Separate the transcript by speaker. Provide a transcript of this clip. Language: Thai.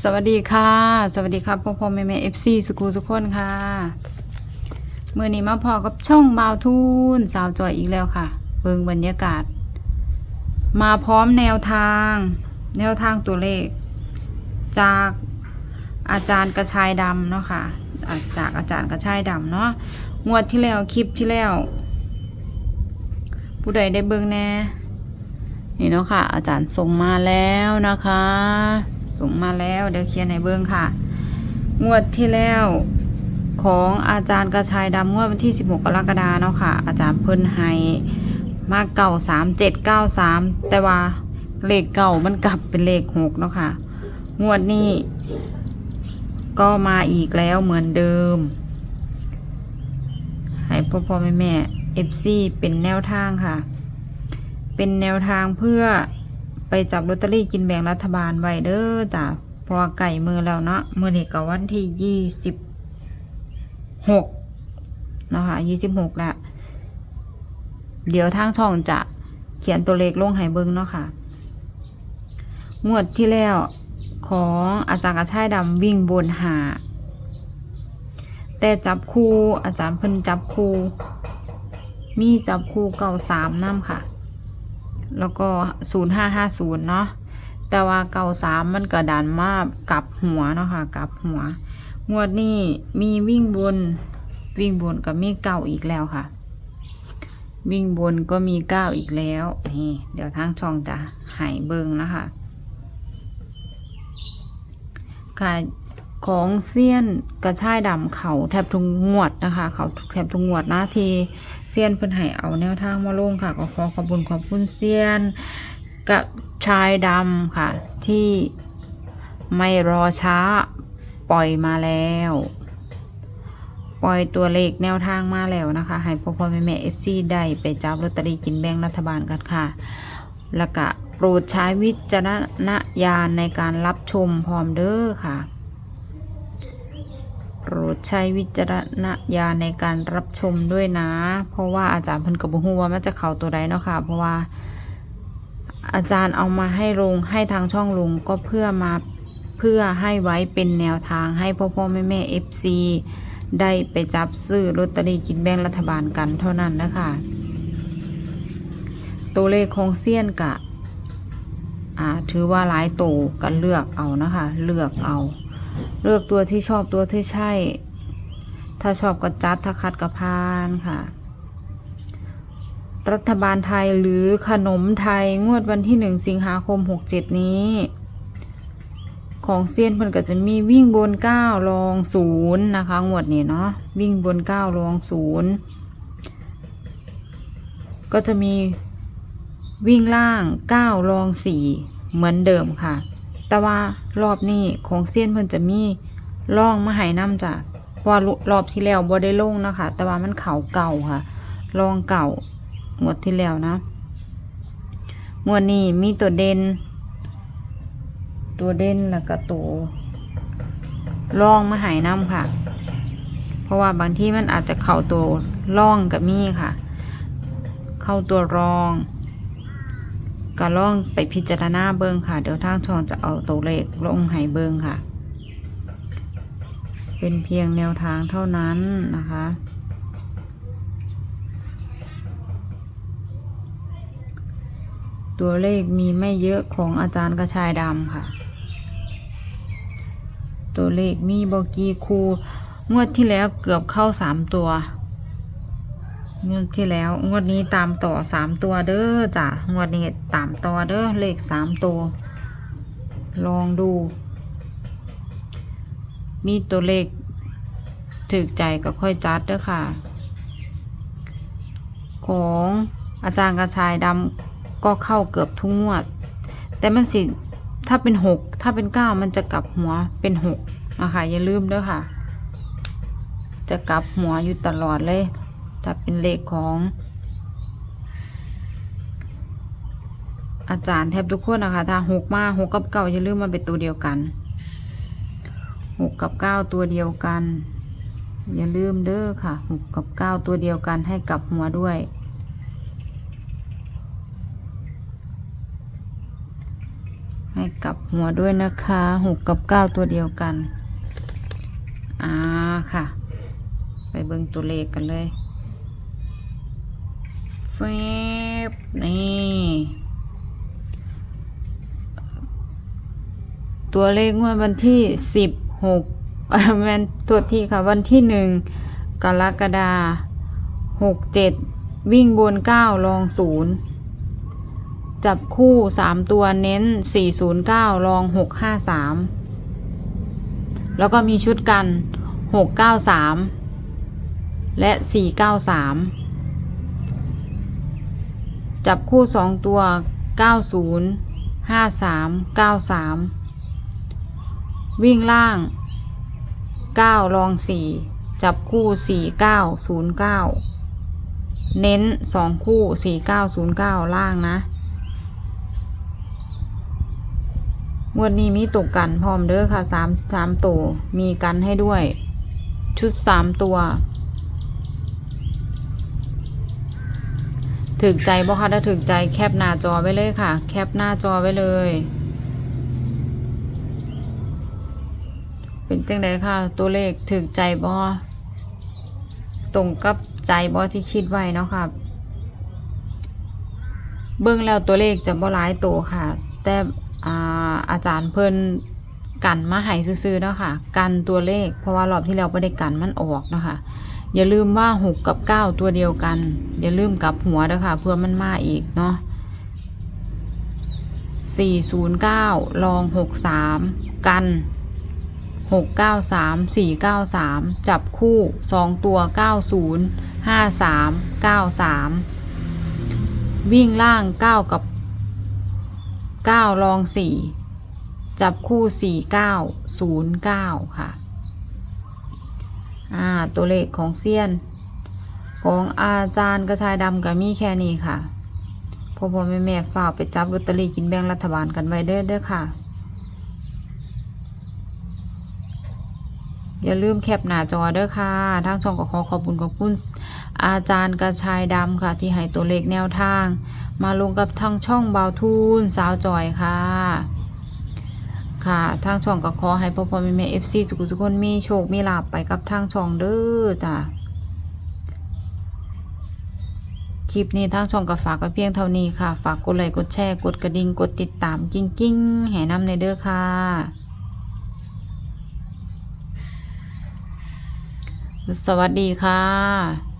Speaker 1: สวัสดีค่ะ สวัสดีครับพ่อพ่อแม่แม่เอฟซีสุกูสุกคนค่ะเมื่อนี้มาพอกับช่องบาวทูนสาวจอยอีกแล้วค่ะ เบิงบรรยากาศ มาพร้อมแนวทาง แนวทางตัวเลข จากอาจารย์กระชายดำเนาะค่ะอ่าจากอาจารย์กระชายดำเนาะงวดที่แล้วคลิปที่แล้ว ผู้ใดได้เบิงแน่นี่เนาะค่ะ อาจารย์ส่งมาแล้วนะคะ ส่งมาแล้วเดี๋ยวเขียนในเบิ้งค่ะ งวดที่แล้วของอาจารย์กระชายดำงวดวันที่ 16 กรกฎาเนาะค่ะ อาจารย์เพิ่นให้มาเก่าสามเจ็ดเก้าสามแต่ว่าเลขเก่ามันกลับเป็นเลขหกเนาะค่ะ งวดนี้ ก็มาอีกแล้วเหมือนเดิม ให้พ่อพ่อแม่แม่เอฟซีเป็นแนวทางค่ะ เป็นแนวทางเพื่อ ไปจับลอตเตอรี่กินแบ่งรัฐบาลไว้เด้อจ้ะพอไก่มือแล้วเนาะมือนี้ก็วันที่ยี่สิบหกนะคะยี่สิบหกล้วเดี๋ยวทางช่องจะเขียนตัวเลขลงให้เบิ้งเนาะค่ะ งวดที่แล้วของอาจารย์กระชายดำวิ่งบนหา แต่จับคู่อาจารย์เพิ่นจับคู่ มีจับคู่เก่าสามน้ำค่ะ แล้วก็ศูนย์ห้าห้าศูนย์เนาะแต่ว่าเก่าสามมันกระดานมากกลับหัวเนาะค่ะกลับหัวงวดนี้มีวิ่งบนวิ่งบนกับมีเก่าอีกแล้วค่ะ วิ่งบนก็มีเก้าอีกแล้วนี่เดี๋ยวทางช่องจะหายเบิงนะคะค่ะของเซียนกระชายดำเขาแทบทุกงวดนะคะ เขาแทบทุกงวดนะที เซียนเพิ่นให้เอาแนวทางมาลงค่ะ ก็ขอขอบคุณขอบคุณเซียนกระชายดำค่ะ ที่ไม่รอช้าปล่อยมาแล้ว ปล่อยตัวเลขแนวทางมาแล้วนะคะ ให้พ่อพ่อแม่แม่เอฟซีได้ไปจับลอตเตอรี่กินแบ่งรัฐบาลกันค่ะ แล้วก็โปรดใช้วิจารณญาณในการรับชมพร้อมเด้อค่ะ โปรดใช้วิจารณญาณในการรับชมด้วยนะ เพราะว่าอาจารย์เพิ่นกับบุฮูว่ามันจะเข้าตัวใดเนาะค่ะ เพราะว่า อาจารย์เอามาให้ลงให้ทางช่องลงก็เพื่อมาเพื่อให้ไว้เป็นแนวทางให้พ่อพ่อแม่แม่เอฟซีได้ไปจับซื้อลอตเตอรี่กินแบ่งรัฐบาลกันเท่านั้นนะคะตัวเลขของเซียนกะถือว่าหลายตัวกันเลือกเอานะคะ เลือกเอา เลือกตัวที่ชอบตัวที่ใช่ ถ้าชอบก็จัดถ้าคัดก็พานค่ะ รัฐบาลไทยหรือขนมไทยงวดวันที่หนึ่งสิงหาคมหกเจ็ดนี้ ของเซียนเพิ่นก็จะมีวิ่งบนเก้ารองศูนย์นะคะ งวดนี้เนาะวิ่งบนเก้ารองศูนย์ก็จะมีวิ่งล่างเก้ารองสี่เหมือนเดิมค่ะ แต่ว่ารอบนี้ของเซียนเพิ่นจะมีล่องมาให้น้ำจ้ะพราะว่ารอบที่แล้วบ่ได้ลงนะคะ แต่ว่ามันเขาเก่าค่ะลองเก่างวดที่แล้วนะงวดนี้มีตัวเด่น ตัวเด่นแล้วก็ตัวล่องมาให้น้ำค่ะ เพราะว่าบางที่มันอาจจะเข่าตัวล่องกับมีค่ะ เข้าตัวรอง ก็ล่องไปพิจารณาเบิงค่ะ เดี๋ยวทางช่องจะเอาตัวเลขลงให้เบิงค่ะ เป็นเพียงแนวทางเท่านั้นนะคะ ตัวเลขมีไม่เยอะของอาจารย์กระชายดำค่ะ ตัวเลขมีบกีคูงวดที่แล้วเกือบเข้าสามตัว งวดที่แล้ว งวดนี้ตามต่อสามตัวเด้อจ้ะงวดนี้ตามต่อเด้อเลขสามตัว ลองดู มีตัวเลขถึกใจก็ค่อยจัดเด้อค่ะ ของอาจารย์กระชายดำก็เข้าเกือบทุกงวด แต่มันสิถ้าเป็นหกถ้าเป็นเก้ามันจะกลับหัวเป็นหกนะคะอย่าลืมเด้อค่ะ จะกลับหัวอยู่ตลอดเลย ถ้าเป็นเลขของ อาจารย์แทบทุกคนนะคะ ถ้าหกมาหกกับเก้าอย่าลืมมันเป็นตัวเดียวกันหกกับเก้าตัวเดียวกัน อย่าลืมเด้อค่ะหกกับเก้าตัวเดียวกันให้กลับหัวด้วยให้กลับหัวด้วยนะคะหกกับเก้าตัวเดียวกัน อ่า ค่ะ ไปเบิ่งตัวเลขกันเลย ฟบนี่ ตัวเลขงวดวันที่สิบหกแมนตัวที่ค่ะ วันที่หนึ่งกรกฎาหกเจ็ดวิ่งบนเก้าลองศูนย์จับคู่สามตัวเน้นสี่ศูนย์เก้าลองหกห้าสามแล้วก็มีชุดกันหกเก้าสามและสี่เก้าสาม จับคู่สองตัวเก้าศูนย์ห้าสามเก้าสามวิ่งล่างเก้ารองสี่จับคู่สี่เก้าศูนย์เก้าเน้นสองคู่สี่เก้าศูนย์เก้าล่างนะงวดนี้มีตกกันพร้อมเด้อค่ะสามสามตัวมีกันให้ด้วย ชุดสามตัว ถึกใจบ่คะถ้าถึกใจแคปหน้าจอไว้เลยค่ะ แคปหน้าจอไว้เลย เป็นจังไดค่ะ ตัวเลขถึกใจบอตรงกับใจบอที่คิดไว้เนาะค่ะเบื้องแล้วตัวเลขจะบ่หลายตัวค่ะ แต่อ่าอาจารย์เพิ่นกันมาให้ซื้อๆเนาะค่ะ กันตัวเลข เพราะว่ารอบที่แล้วไม่ได้กันมันออกเนาะค่ะ อย่าลืมว่าหกกับเก้าตัวเดียวกัน อย่าลืมกลับหัวเด้อค่ะเพื่อมันมาอีกเนาะสี่ศูนย์เก้าลองหกสามกันหกเก้าสามสี่เก้าสามจับคู่สองตัวเก้าศูนย์ห้าสามเก้าสามวิ่งล่างเก้ากับเก้ารองสี่จับคู่สี่เก้าศูนย์เก้าค่ะ อ่า ตัวเลขของเซียน ของอาจารย์กระชายดำกับมีแค่นี้ค่ะพ่อพ่อแม่แม่ฝากไปจับลอตเตอรี่กินแบ่งรัฐบาลกันไว้เด้อเด้อค่ะ อย่าลืมแคปหน้าจอเด้อค่ะ ทางช่องก็ขอขอบคุณขอบคุณอาจารย์กระชายดำค่ะ ที่ให้ตัวเลขแนวทาง มาลงกับทางช่องเบาทูนสาวจอยค่ะ ค่ะทางช่องก็ขอให้พ่อพ่อแม่แม่เอฟซีสุขสุขคนมีโชคมีลาบไปกับทางช่องเด้อจ้ะคลิปนี้ทางช่องก็ฝากไว้เพียงเท่านี้ค่ะ ฝากกดไลค์กดแชร์กดกระดิ่งกดติดตามกิ้งกิ้งแห่นำในเด้อค่ะ สวัสดีค่ะ